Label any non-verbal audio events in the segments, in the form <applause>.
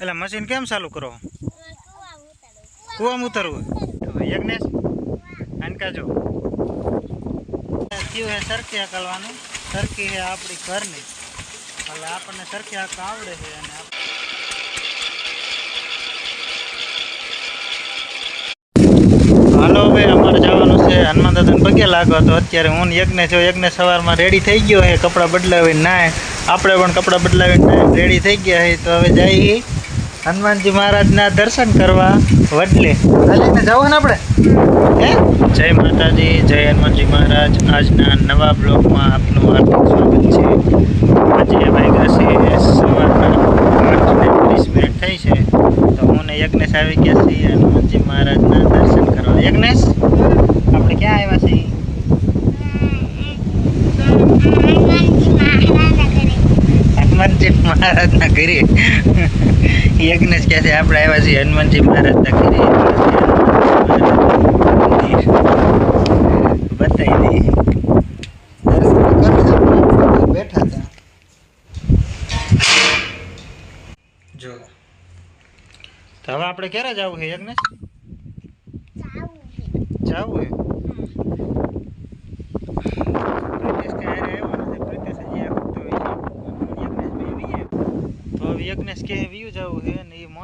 એટલે મશીન કેમ ચાલુ કરો? કુવામાં ઉતરવું યજ્ઞેશ આનકા જો થયું હે સરખી હકલવાનું સરખી હે આપણી ઘરની. એટલે આપણને સરખી હક આવડે છે અને હાલો ભાઈ, અમારે જવાનું છે હનુમાન દાદાને પગે લાગો તો અત્યારે હું યજ્ઞ છું યજ્ઞ સવારમાં રેડી થઈ ગયો છે કપડાં બદલાવીને નાય આપણે પણ કપડાં બદલાવીને રેડી થઈ ગયા છે તો હવે જઈએ. હનુમાનજી મહારાજના દર્શન કરવા વડલે. હાલીને જવું ને આપણે? હે? જય માતાજી જય હનુમાનજી મહારાજ. આજના નવા બ્લોગમાં આપનું હાર્દિક સ્વાગત છે. આજે વાગ્યા છે સવારના આઠ ને ત્રીસ મિનિટ થઈ છે. તો હું ને યજ્ઞેશ આવી ગયા છીએ હનુમાનજી મહારાજના દર્શન કરવા. યજ્ઞેશ આપણે ક્યાં આવ્યા છીએ? હનુમાનજી મહારાજના ઘરે. યજ્ઞેશ કહે છે આપણે આવ્યા છીએ હનુમાનજી મહારાજના ઘરે બતાવી દઈએ. બેઠા હતા જો. તો હવે આપણે ક્યારે જવું છે યજ્ઞ જવું છે. યજ્ઞેશ કે વ્યૂ જવું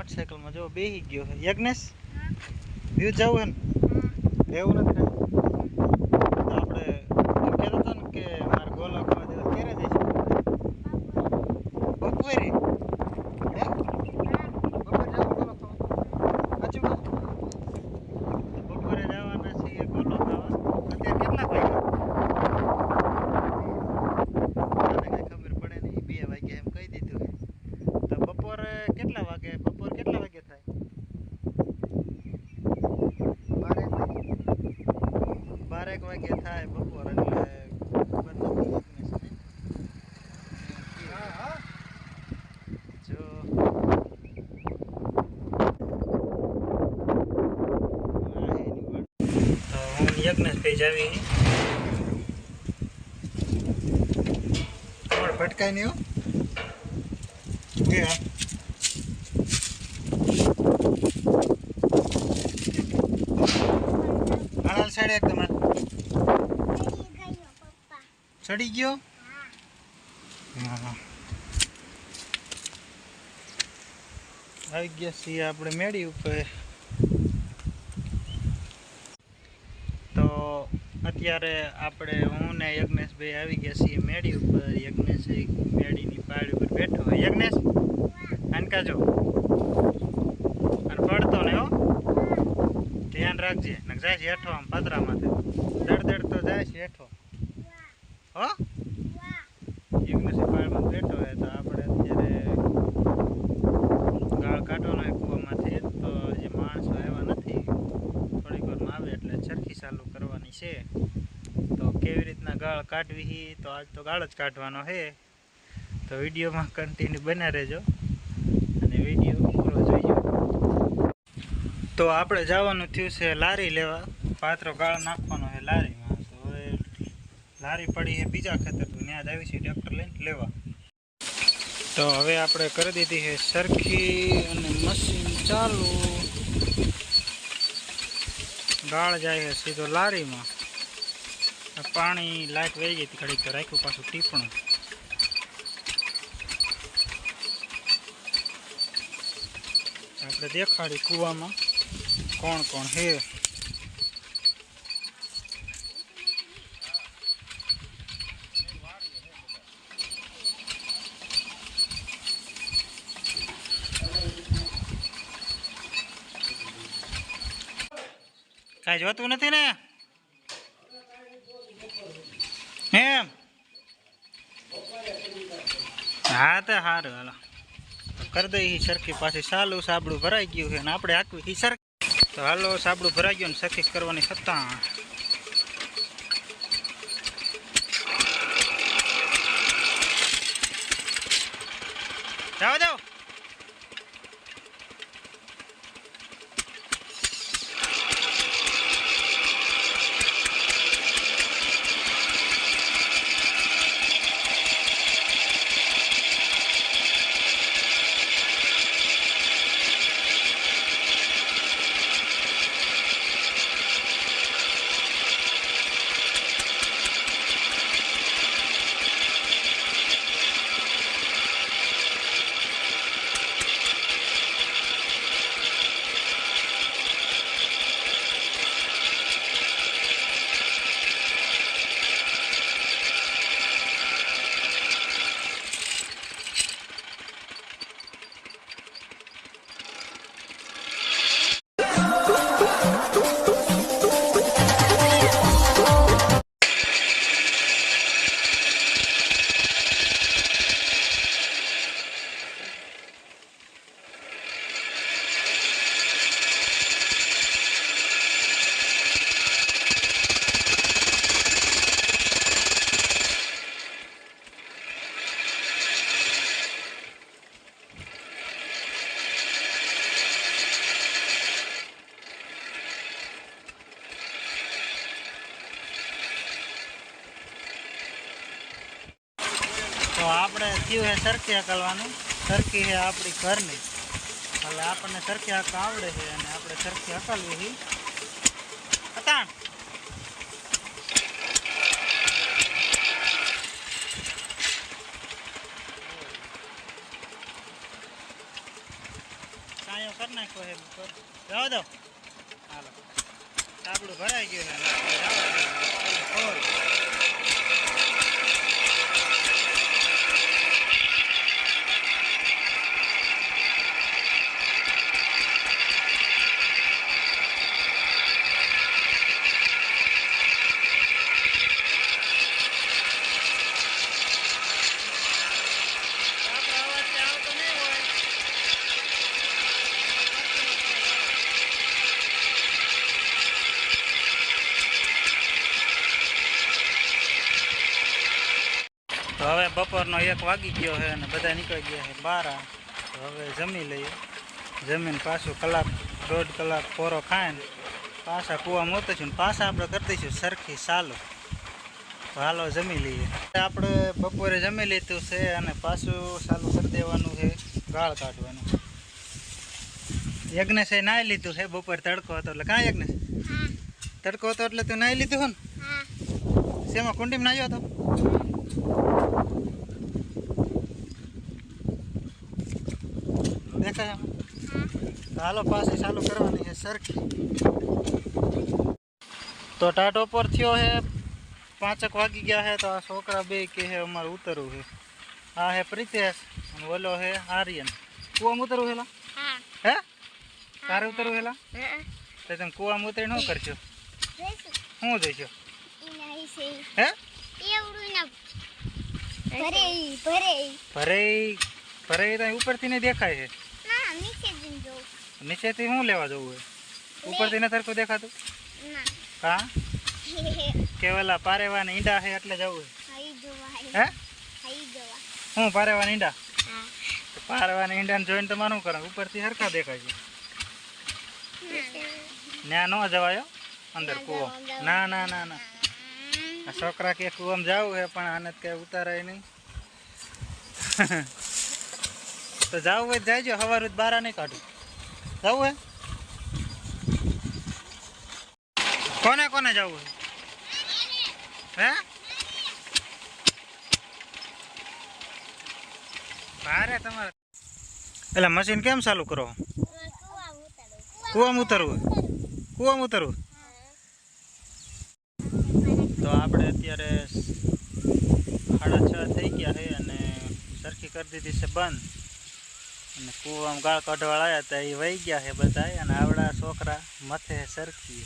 મોટરસાઇકલમાં જો બેસી ગયો છે. યજ્ઞેશ વ્યૂ જવું હે. ને એવું નથી ને? તો આપણે એમ કહેતો હતો ને કે મારે ગોલો ખાવા દેવો ક્યારે જઈશું બપોરે હે બપોરે જાવ ગોલો ખાવા સાચું કહું? તો બપોરે જવાના છીએ ગોલો ખાવા અત્યારે કેટલા વાગ્યા મને કઈ ખબર પડે નહીં બે વાગ્યા એમ કહી દીધું છે તો બપોરે કેટલા વાગે બપોર કેટલા વાગે થાય બારેક વાગે બારેક વાગે થાય બપોર એટલે ખબર નથી યજ્ઞેશને. જો આ એની વાટ. તો હું ભાઈ જાવી તમારે ભટકાય નહીં હો. તમારે. ચડી ગયો? આવી ગયા છીએ આપણે મેળી ઉપર તો અત્યારે આપણે હું ને યજ્ઞેશભાઈ આવી ગયા છીએ મેળી ઉપર. યજ્ઞેશ મેળીની પાળ ઉપર બેઠો હોય. યજ્ઞેશ આનકા જો અને પડતો ને હો. ધ્યાન રાખજે. ને જાય છે હેઠો આમ પતરામાંથી દડ દડ તો જાય છે હેઠો. હો? યજ્ઞેશ પાળમાં બેઠો હોય તો આપણે અત્યારે ગાળ કાઢવાનો હોય કૂવામાંથી તો જે માણસો આવ્યા નથી, થોડીક વારમાં આવે એટલે ચરખી ચાલુ છે. તો કેવી રીતના ગાળ કાઢવી તો આજ તો ગાળ જ કાઢવાનો છે તો વિડીયોમાં કન્ટિન્યુ બના રહેજો. અને વીડિયો પૂરો જોઈજો તો આપણે જવાનું થયું છે લારી લેવા. પાત્રો ગાળ નાખવાનો છે લારીમાં. તો હવે લારી પડી છે બીજા ખેતર તો ત્યાં જ આવી છે. ટ્રેક્ટર લઈને લેવા. તો હવે આપણે કરી દીધી છે સરખી અને મશીન ચાલુ. ગાળ જાય સીધો લારીમાં. પાણી લાઈટ વહી ગઈ હતી તો રાખ્યું, પાછું ટીપણું. આપણે દેખાડી કૂવામાં કોણ કોણ હે કાંઈ જોતું નથી ને? એમ? હા, તો સારું હાલો. કરી દઈ સરખી પાછી. સાલું સાબડું ભરાઈ ગયું છે ને આપણે આખું સરખી સર તો હાલો, સાબડું ભરાઈ ગયું ને સરખી કરવાની સત્તા. જાઓ. થયું છે સરખી હકાલવાનું સરખી છે આપણી ઘરની. એટલે આપણને સરખી હક આવડે છે અને આપણે સરખી હકાલવી છે અતાણ. કાંયો કરી નાખ્યો છે જવા દો. હાલો. આપણું ભરાઈ ગયું છે અને આપણે જવા દઈએ. ખોલ. આપણો અવાજ ત્યાં આવતો નહીં હોય તો હવે બપોરનો એક વાગી ગયો છે અને બધા નીકળી ગયા છે બારા. હવે જમી લઈએ. જમીન પાછું કલાક દોઢ કલાક પોરો ખાઈને પાછા કૂવામાં ઉતરીશું ને પાછા આપણે કરી દઈશું સરખી સાલો. હાલો જમી લઈએ. આપણે બપોરે જમી લીધું છે અને પાછું ચાલુ કરી દેવાનું છે ગાળ કાઢવાનું. યજ્ઞેશે નાહી લીધું છે બપોરે તડકો હતો એટલે કાં યજ્ઞેશ? તડકો હતો એટલે તું નાહી લીધું હો ને? શેમાં કુંડીમાં નાહ્યો હતો? આમાં? હાલો પાછી ચાલુ કરવાની છે સરખી. તો ટાટો પર થયો છે પાંચક વાગી ગયા છે તો આ છોકરા બે કે છે અમારે ઉતરવું છે આ હે પ્રિતેશ અને ઓલો હે આર્યન. કુવામાં ઉતરવું હેલા? હે. તારે ઉતરવું હેલા? તો તમે કુવામાં ઉતરી ન કરશો? શું જઈશો? હે? ભરે ભરે ત્યાં ઉપરથી ને દેખાય છે. નીચેથી શું લેવા જવું હોય? ઉપરથી નથી સરખું દેખાતું? હા? કે ઓલા પારેવાના ઈંડા છે એટલે જવું હે? હું પારેવાના ઈંડા? પારેવા ને ઈંડા ઈંડાને જોઈને તમારું કરે ઉપરથી સરખા દેખાય છે. ત્યાં ન જવાયો અંદર કૂવો. ના ના ના ના. આ છોકરા કે કૂવામાં જવું હે પણ આને કઈ ઉતારાય નહીં. <laughs> તો જવું હોય જાયજો. સવારે બારા નહીં કાઢું. જવું હે? કોને કોને જવું હે? ભારે તમારે. એટલે મશીન કેમ ચાલુ કરો? કૂવામાં ઉતરવું કુવામાં ઉતરવું તો આપણે અત્યારે સાડા છ થઈ ગયા છે અને સરખી કરી દીધી છે બંધ. અને કૂવામાં ગાળ કાઢવા આવ્યા હતા, એ વહી ગયા છે બધા અને આવડા છોકરા મથે સરખી.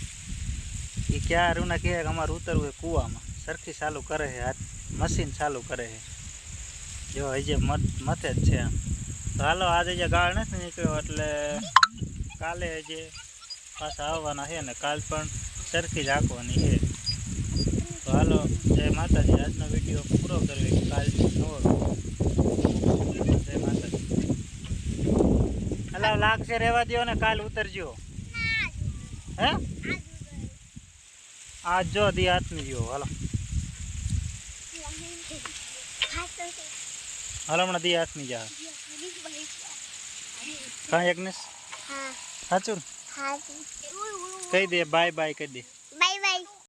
એ ક્યાં રૂના કહે કે અમારે ઉતરવું એ કૂવામાં. સરખી ચાલુ કરે છે, હાથ, મશીન ચાલુ કરે છે. જો હજે મથે જ છે આમ. તો હાલો, આજે જે ગાળ નથી નીકળ્યો એટલે કાલે હજે પાછા આવવાના છે ને, કાલ પણ સરખી જ આંકવાની છે. તો હાલો, જય માતાજી. આજનો વીડિયો પૂરો કરવી. કાલ નવો જય માતાજી હલાવ લાગશે રહેવા દો ને કાલ ઉતરજો. હે? આજ જો દી હાથની જો હાલો. હાલો હમણાં દી હાથની જા. કાં એકને સાચું કહી દે બાય બાય કહી દે.